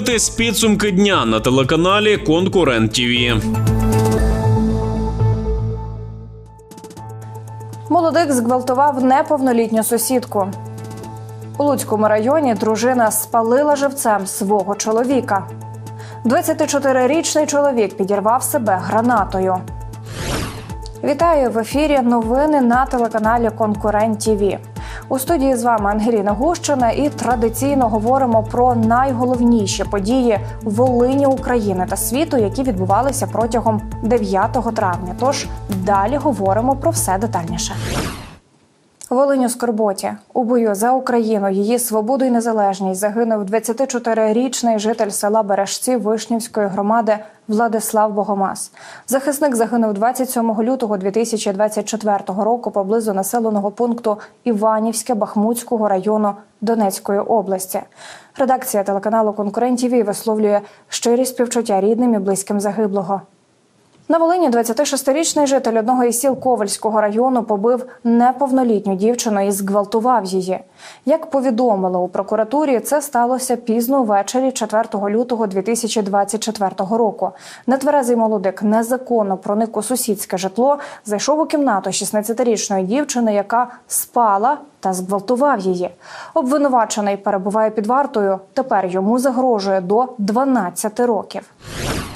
дивитесь підсумки дня на телеканалі Конкурент ТІВІ. Молодик зґвалтував неповнолітню сусідку. У Луцькому районі дружина спалила живцем свого чоловіка. 24-річний чоловік підірвав себе гранатою. Вітаю в ефірі. Новини на телеканалі Конкурент ТІВІ. У студії з вами Ангеліна Гущина і традиційно говоримо про найголовніші події Волині України та світу, які відбувалися протягом 9 травня. Тож далі говоримо про все детальніше. Волинь у Скорботі у бою за Україну, її свободу і незалежність загинув 24-річний житель села Бережці Вишнівської громади Владислав Богомаз. Захисник загинув 27 лютого 2024 року поблизу населеного пункту Іванівське Бахмутського району Донецької області. Редакція телеканалу Конкурент ТІВІ висловлює щирі співчуття рідним і близьким загиблого. На Волині 26-річний житель одного із сіл Ковальського району побив неповнолітню дівчину і зґвалтував її. Як повідомили у прокуратурі, це сталося пізно ввечері 4 лютого 2024 року. Нетверезий молодик незаконно проник у сусідське житло, зайшов у кімнату 16-річної дівчини, яка спала та зґвалтував її. Обвинувачений перебуває під вартою. Тепер йому загрожує до 12 років.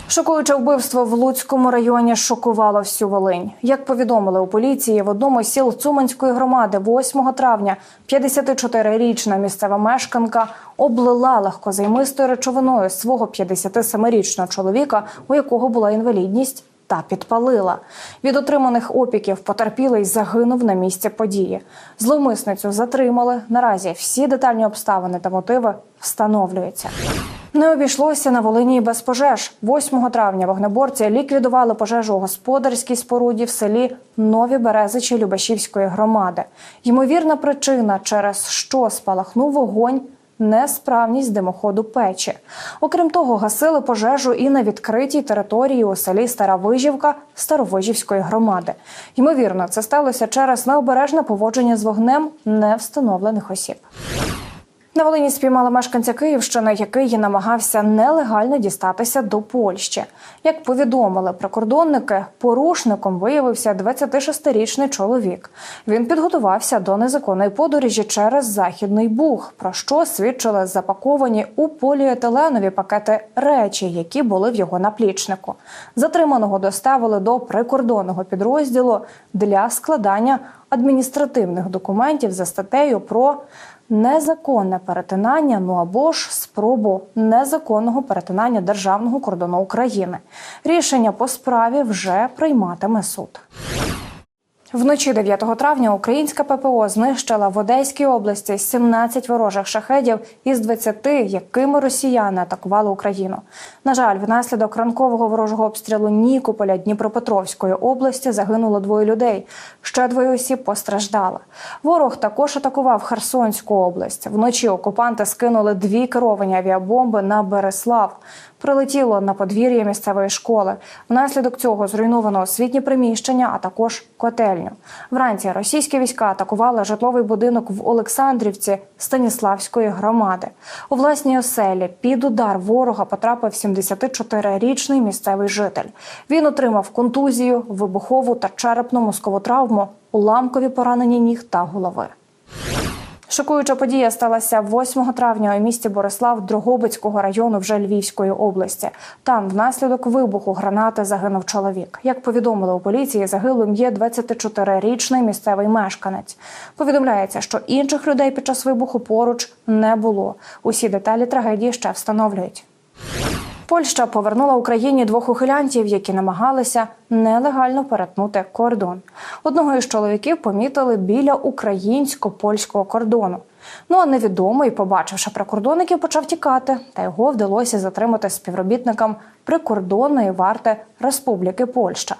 Шокуюче вбивство в Луцькому районі шокувало всю Волинь. Як повідомили у поліції, в одному з сіл Цуманської громади 8 травня 54-річна місцева мешканка облила легкозаймистою речовиною свого 57-річного чоловіка, у якого була інвалідність. Та підпалила від отриманих опіків. Потерпілий загинув на місці події. Зловмисницю затримали. Наразі всі детальні обставини та мотиви встановлюються. Не обійшлося на Волині без пожеж. 8 травня вогнеборці ліквідували пожежу у господарській споруді в селі Нові Березичі Любашівської громади. Ймовірна причина, через що спалахнув вогонь. Несправність димоходу печі. Окрім того, гасили пожежу і на відкритій території у селі Стара Вижівка Старовижівської громади. Ймовірно, це сталося через необережне поводження з вогнем невстановлених осіб. На Волині спіймали мешканця Київщини, який намагався нелегально дістатися до Польщі. Як повідомили прикордонники, порушником виявився 26-річний чоловік. Він підготувався до незаконної подорожі через західний Буг, про що свідчили запаковані у поліетиленові пакети речі, які були в його наплічнику. Затриманого доставили до прикордонного підрозділу для складання адміністративних документів за статтею про незаконне перетинання, ну або ж спробу незаконного перетинання державного кордону України. Рішення по справі вже прийматиме суд. Вночі 9 травня українська ППО знищила в Одеській області 17 ворожих шахедів із 20, якими росіяни атакували Україну. На жаль, внаслідок ранкового ворожого обстрілу Нікополя Дніпропетровської області загинуло двоє людей. Ще двоє осіб постраждали. Ворог також атакував Херсонську область. Вночі окупанти скинули дві керовані авіабомби на Береслав. Прилетіло на подвір'я місцевої школи. Внаслідок цього зруйновано освітні приміщення, а також котельню. Вранці російські війська атакували житловий будинок в Олександрівці Станіславської громади. У власній оселі під удар ворога потрапив 74-річний місцевий житель. Він отримав контузію, вибухову та черепно-мозкову травму, уламкові поранені ніг та голови. Шокуюча подія сталася 8 травня у місті Борислав Дрогобицького району вже Львівської області. Там внаслідок вибуху гранати загинув чоловік. Як повідомили у поліції, загиблим є 24-річний місцевий мешканець. Повідомляється, що інших людей під час вибуху поруч не було. Усі деталі трагедії ще встановлюють. Польща повернула Україні двох ухилянтів, які намагалися нелегально перетнути кордон. Одного із чоловіків помітили біля українсько-польського кордону. Ну а невідомий, побачивши прикордонників, почав тікати, та його вдалося затримати співробітникам прикордонної варти Республіки Польща.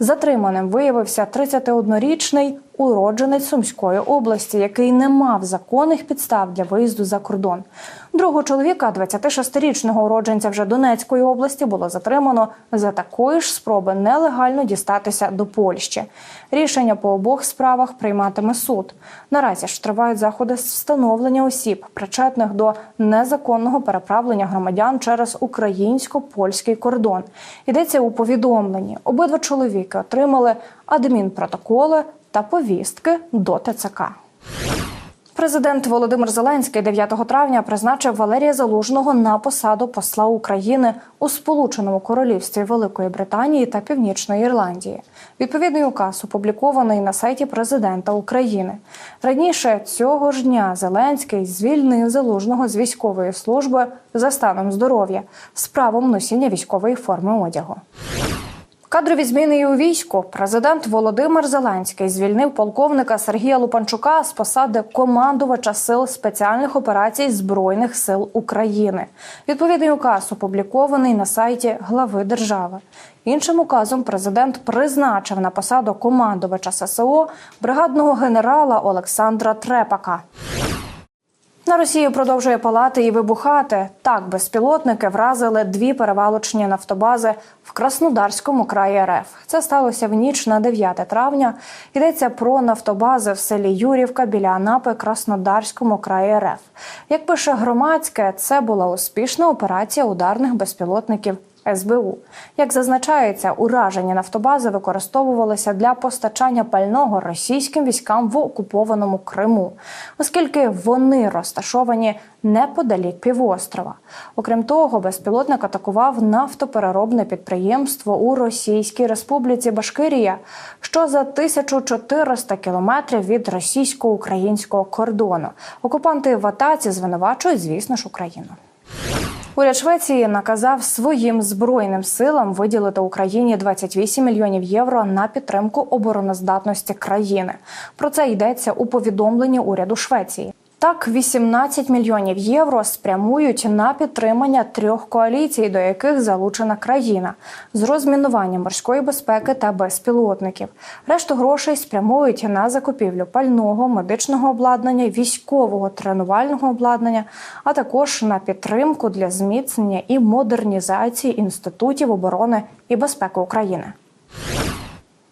Затриманим виявився 31-річний уродженець Сумської області, який не мав законних підстав для виїзду за кордон. Другого чоловіка, 26-річного уродженця вже Донецької області, було затримано за такої ж спроби нелегально дістатися до Польщі. Рішення по обох справах прийматиме суд. Наразі ж тривають заходи з встановлення осіб, причетних до незаконного переправлення громадян через українсько-польський кордон. Йдеться у повідомленні. Обидва чоловіки отримали адмінпротоколи та повістки до ТЦК. Президент Володимир Зеленський 9 травня призначив Валерія Залужного на посаду посла України у Сполученому Королівстві Великої Британії та Північної Ірландії. Відповідний указ опублікований на сайті президента України. Раніше цього ж дня Зеленський звільнив залужного з військової служби за станом здоров'я з правом носіння військової форми одягу. Кадрові зміни і у війську президент Володимир Зеленський звільнив полковника Сергія Лупанчука з посади командувача сил спеціальних операцій збройних сил України. Відповідний указ опублікований на сайті глави держави. Іншим указом президент призначив на посаду командувача ССО бригадного генерала Олександра Трепака. На Росію продовжує палати і вибухати. Так, безпілотники вразили дві перевалочні нафтобази в Краснодарському краї РФ. Це сталося в ніч на 9 травня. Йдеться про нафтобази в селі Юрівка біля Анапи Краснодарському краї РФ. Як пише громадське, це була успішна операція ударних безпілотників. СБУ. Як зазначається, уражені нафтобази використовувалися для постачання пального російським військам в окупованому Криму, оскільки вони розташовані неподалік півострова. Окрім того, безпілотник атакував нафтопереробне підприємство у Російській Республіці Башкирія, що за 1400 кілометрів від російсько-українського кордону. Окупанти в атаці звинувачують, звісно ж, Україну. Уряд Швеції наказав своїм збройним силам виділити Україні 28 мільйонів євро на підтримку обороноздатності країни. Про це йдеться у повідомленні уряду Швеції. Так, 18 мільйонів євро спрямують на підтримання трьох коаліцій, до яких залучена країна з розмінування морської безпеки та безпілотників. Решту грошей спрямують на закупівлю пального, медичного обладнання, військового тренувального обладнання, а також на підтримку для зміцнення і модернізації інститутів оборони і безпеки України.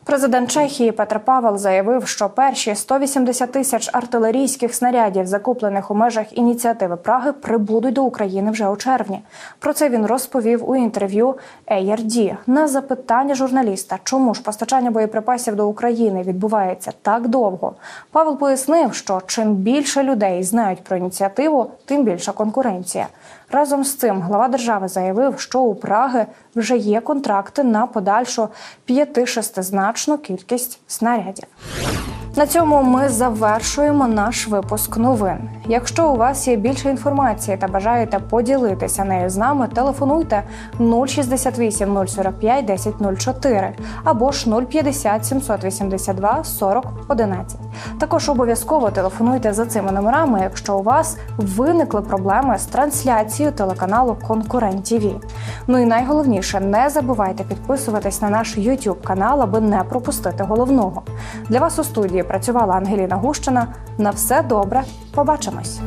Президент Чехії Петр Павел заявив, що перші 180 тисяч артилерійських снарядів, закуплених у межах ініціативи Праги, прибудуть до України вже у червні. Про це він розповів у інтерв'ю ARD. На запитання журналіста, чому ж постачання боєприпасів до України відбувається так довго. Павел пояснив, що чим більше людей знають про ініціативу, тим більша конкуренція. Разом з цим глава держави заявив, що у Праги вже є контракти на подальшу п'яти-шестизначну кількість снарядів. На цьому ми завершуємо наш випуск новин. Якщо у вас є більше інформації та бажаєте поділитися нею з нами, телефонуйте 068 045 1004 або ж 050 782 40 11. Також обов'язково телефонуйте за цими номерами, якщо у вас виникли проблеми з трансляцією телеканалу Конкурент ТІВІ. Ну і найголовніше, не забувайте підписуватись на наш YouTube канал, аби не пропустити головного. Для вас у студії працювала Ангеліна Гущина. На все добре, побачимось.